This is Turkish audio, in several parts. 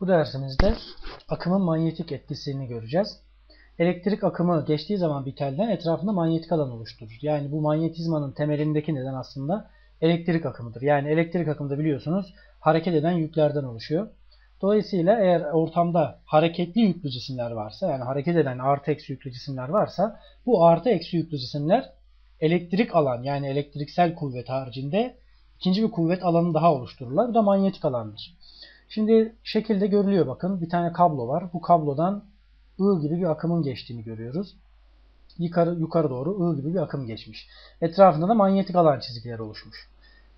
Bu dersimizde akımın manyetik etkisini göreceğiz. Elektrik akımı geçtiği zaman bir telden etrafında manyetik alan oluşturur. Yani bu manyetizmanın temelindeki neden aslında elektrik akımıdır. Yani elektrik akımı da biliyorsunuz hareket eden yüklerden oluşuyor. Dolayısıyla eğer ortamda hareketli yüklü cisimler varsa yani hareket eden artı eksi yüklü cisimler varsa bu artı eksi yüklü cisimler elektrik alan yani elektriksel kuvvet haricinde ikinci bir kuvvet alanı daha oluştururlar. Bu da manyetik alandır. Şimdi şekilde görülüyor bakın. Bir tane kablo var. Bu kablodan I gibi bir akımın geçtiğini görüyoruz. Yukarı, yukarı doğru I gibi bir akım geçmiş. Etrafında da manyetik alan çizgileri oluşmuş.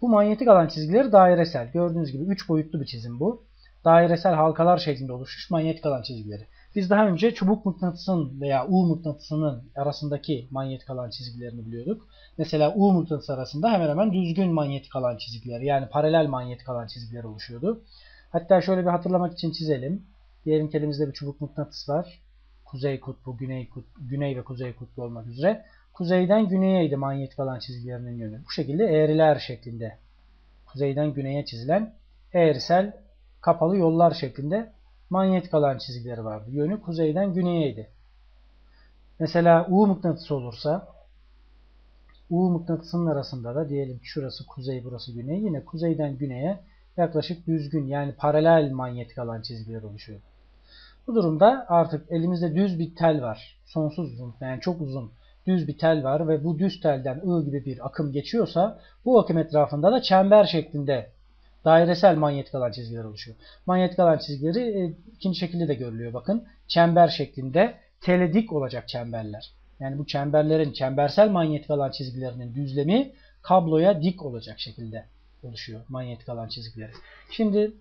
Bu manyetik alan çizgileri dairesel. Gördüğünüz gibi 3 boyutlu bir çizim bu. Dairesel halkalar şeklinde oluşmuş manyetik alan çizgileri. Biz daha önce çubuk mıknatısın veya U mıknatısının arasındaki manyetik alan çizgilerini biliyorduk. Mesela U mıknatısı arasında hemen hemen düzgün manyetik alan çizgileri yani paralel manyetik alan çizgileri oluşuyordu. Hatta şöyle bir hatırlamak için çizelim. Diyelim elimizde bir çubuk mıknatıs var. Kuzey kutbu, güney kutbu, güney ve kuzey kutbu olmak üzere. Kuzeyden güneyeydi manyetik alan çizgilerinin yönü. Bu şekilde eğriler şeklinde. Kuzeyden güneye çizilen eğrisel kapalı yollar şeklinde manyetik alan çizgileri vardı. Yönü kuzeyden güneyeydi. Mesela U mıknatısı olursa U mıknatısının arasında da diyelim ki şurası kuzey burası güney. Yine kuzeyden güneye yaklaşık düzgün yani paralel manyetik alan çizgileri oluşuyor. Bu durumda artık elimizde düz bir tel var. Sonsuz uzun yani çok uzun düz bir tel var ve bu düz telden I gibi bir akım geçiyorsa bu akım etrafında da çember şeklinde dairesel manyetik alan çizgileri oluşuyor. Manyetik alan çizgileri e, ikinci şekilde de görülüyor bakın. Çember şeklinde tele dik olacak çemberler. Yani bu çemberlerin çembersel manyetik alan çizgilerinin düzlemi kabloya dik olacak şekilde oluşuyor manyetik alan çizgileri. Şimdi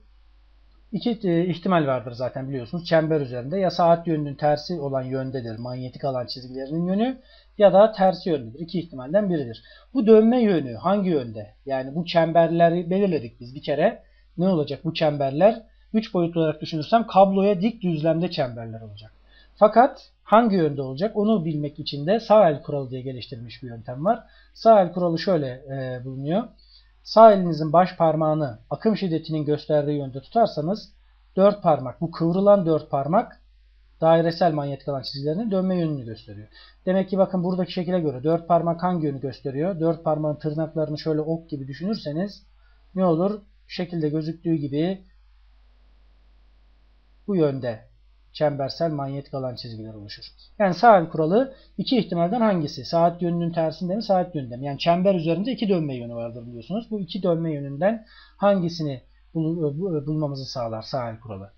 iki e, ihtimal vardır zaten biliyorsunuz. Çember üzerinde ya saat yönünün tersi olan yöndedir manyetik alan çizgilerinin yönü ya da tersi yöndedir. İki ihtimalden biridir. Bu dönme yönü hangi yönde? Yani bu çemberleri belirledik biz bir kere. Ne olacak bu çemberler? Üç boyutlu olarak düşünürsem kabloya dik düzlemde çemberler olacak. Fakat hangi yönde olacak onu bilmek için de sağ el kuralı diye geliştirilmiş bir yöntem var. Sağ el kuralı şöyle e, bulunuyor. Sağ elinizin baş parmağını akım şiddetinin gösterdiği yönde tutarsanız dört parmak, bu kıvrılan dört parmak dairesel manyetik alan çizgilerinin dönme yönünü gösteriyor. Demek ki bakın buradaki şekile göre dört parmak hangi yönü gösteriyor? Dört parmağın tırnaklarını şöyle ok gibi düşünürseniz ne olur? Şekilde gözüktüğü gibi bu yönde çembersel manyetik alan çizgileri oluşur. Yani saat kuralı iki ihtimalden hangisi? Saat yönünün tersinde mi, saat yönünde mi? Yani çember üzerinde iki dönme yönü vardır biliyorsunuz. Bu iki dönme yönünden hangisini bul bulmamızı sağlar saat kuralı?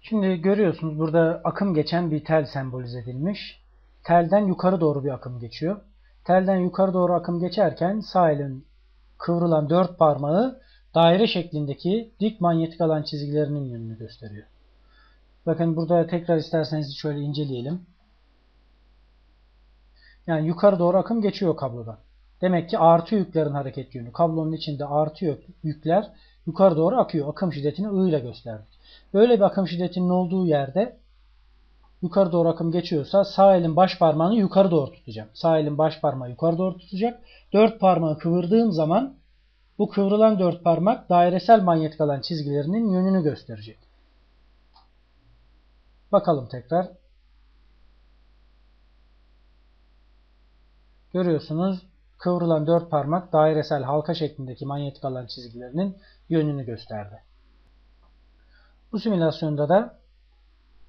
Şimdi görüyorsunuz burada akım geçen bir tel sembolize edilmiş. Telden yukarı doğru bir akım geçiyor. Telden yukarı doğru akım geçerken sağ elin kıvrılan dört parmağı daire şeklindeki dik manyetik alan çizgilerinin yönünü gösteriyor. Bakın burada tekrar isterseniz şöyle inceleyelim. Yani yukarı doğru akım geçiyor kablodan. Demek ki artı yüklerin hareket yönü. Kablonun içinde artı yükler yukarı doğru akıyor. Akım şiddetini I ile gösterdik. Böyle bir akım şiddetinin olduğu yerde yukarı doğru akım geçiyorsa sağ elin baş parmağını yukarı doğru tutacağım. Sağ elin baş parmağı yukarı doğru tutacak. Dört parmağı kıvırdığım zaman bu kıvrılan dört parmak dairesel manyetik alan çizgilerinin yönünü gösterecek. Bakalım tekrar. Görüyorsunuz kıvrılan dört parmak dairesel halka şeklindeki manyetik alan çizgilerinin yönünü gösterdi. Bu simülasyonda da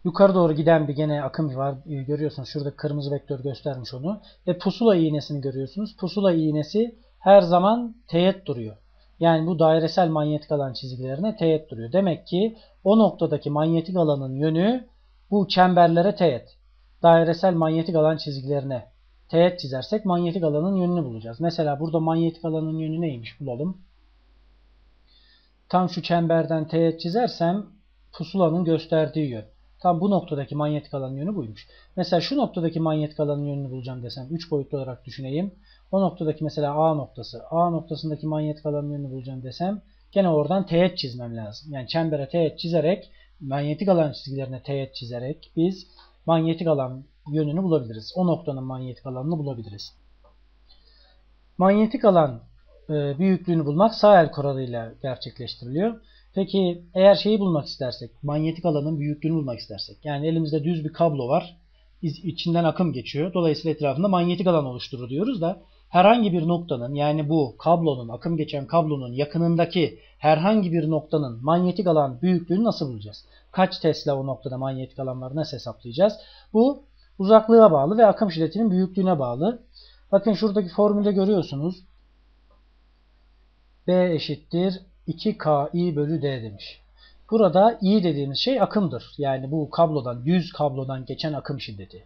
yukarı doğru giden bir gene akım var. Görüyorsunuz şurada kırmızı vektör göstermiş onu. Ve pusula iğnesini görüyorsunuz. Pusula iğnesi her zaman teğet duruyor. Yani bu dairesel manyetik alan çizgilerine teğet duruyor. Demek ki o noktadaki manyetik alanın yönü bu çemberlere teğet. Dairesel manyetik alan çizgilerine teğet çizersek manyetik alanın yönünü bulacağız. Mesela burada manyetik alanın yönü neymiş bulalım. Tam şu çemberden teğet çizersem pusulanın gösterdiği yön. Tam bu noktadaki manyetik alanın yönü buymuş. Mesela şu noktadaki manyetik alanın yönünü bulacağım desem 3 boyutlu olarak düşüneyim. O noktadaki mesela A noktası. A noktasındaki manyetik alanın yönünü bulacağım desem gene oradan teğet çizmem lazım. Yani çembere teğet çizerek manyetik alan çizgilerine teğet çizerek biz manyetik alan yönünü bulabiliriz. O noktanın manyetik alanını bulabiliriz. Manyetik alan e, büyüklüğünü bulmak sağ el kuralıyla gerçekleştiriliyor. Peki eğer şeyi bulmak istersek, manyetik alanın büyüklüğünü bulmak istersek. Yani elimizde düz bir kablo var. içinden akım geçiyor. Dolayısıyla etrafında manyetik alan oluşturur diyoruz da herhangi bir noktanın yani bu kablonun, akım geçen kablonun yakınındaki herhangi bir noktanın manyetik alan büyüklüğünü nasıl bulacağız? Kaç Tesla o noktada manyetik alan var nasıl hesaplayacağız? Bu uzaklığa bağlı ve akım şiddetinin büyüklüğüne bağlı. Bakın şuradaki formülde görüyorsunuz. B eşittir 2KI bölü D demiş. Burada I dediğimiz şey akımdır. Yani bu kablodan, düz kablodan geçen akım şiddeti.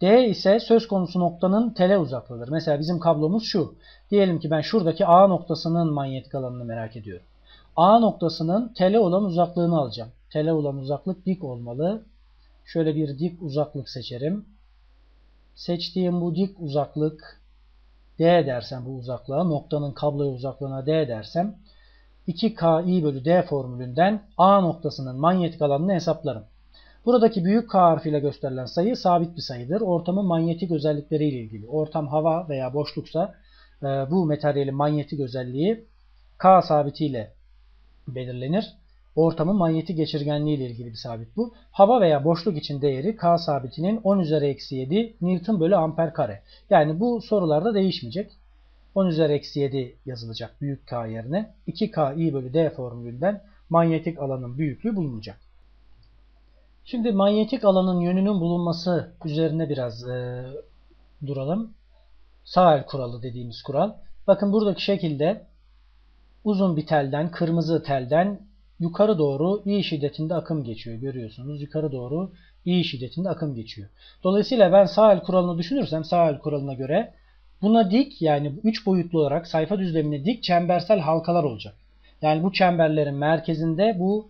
D ise söz konusu noktanın tele uzaklığıdır. Mesela bizim kablomuz şu. Diyelim ki ben şuradaki A noktasının manyetik alanını merak ediyorum. A noktasının tele olan uzaklığını alacağım. Tele olan uzaklık dik olmalı. Şöyle bir dik uzaklık seçerim. Seçtiğim bu dik uzaklık D dersem bu uzaklığa, noktanın kabloya uzaklığına D dersem 2KI bölü D formülünden A noktasının manyetik alanını hesaplarım. Buradaki büyük K harfiyle gösterilen sayı sabit bir sayıdır. Ortamın manyetik özellikleriyle ilgili. Ortam hava veya boşluksa e, bu materyalin manyetik özelliği K sabitiyle belirlenir. Ortamın manyetik geçirgenliği ile ilgili bir sabit bu. Hava veya boşluk için değeri K sabitinin 10 üzeri eksi 7 Newton bölü amper kare. Yani bu sorularda değişmeyecek. 10 üzeri eksi 7 yazılacak büyük K yerine. 2K I bölü D formülünden manyetik alanın büyüklüğü bulunacak. Şimdi manyetik alanın yönünün bulunması üzerine biraz e, duralım. Sağ el kuralı dediğimiz kural. Bakın buradaki şekilde uzun bir telden, kırmızı telden yukarı doğru i şiddetinde akım geçiyor. Görüyorsunuz yukarı doğru i şiddetinde akım geçiyor. Dolayısıyla ben sağ el kuralını düşünürsem sağ el kuralına göre buna dik yani 3 boyutlu olarak sayfa düzlemine dik çembersel halkalar olacak. Yani bu çemberlerin merkezinde bu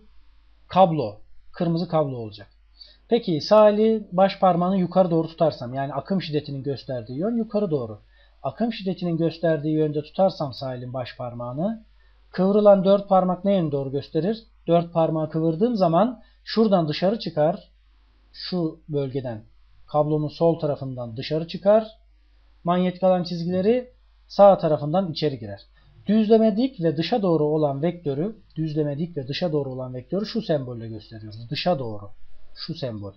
kablo, kırmızı kablo olacak. Peki sağ eli baş parmağını yukarı doğru tutarsam yani akım şiddetinin gösterdiği yön yukarı doğru. Akım şiddetinin gösterdiği yönde tutarsam sağ elin baş parmağını kıvrılan dört parmak ne yöne doğru gösterir? Dört parmağı kıvırdığım zaman şuradan dışarı çıkar. Şu bölgeden kablonun sol tarafından dışarı çıkar. Manyetik alan çizgileri sağ tarafından içeri girer. Düzleme dik ve dışa doğru olan vektörü, düzleme dik ve dışa doğru olan vektörü şu sembolle gösteriyoruz. Dışa doğru. Şu sembol.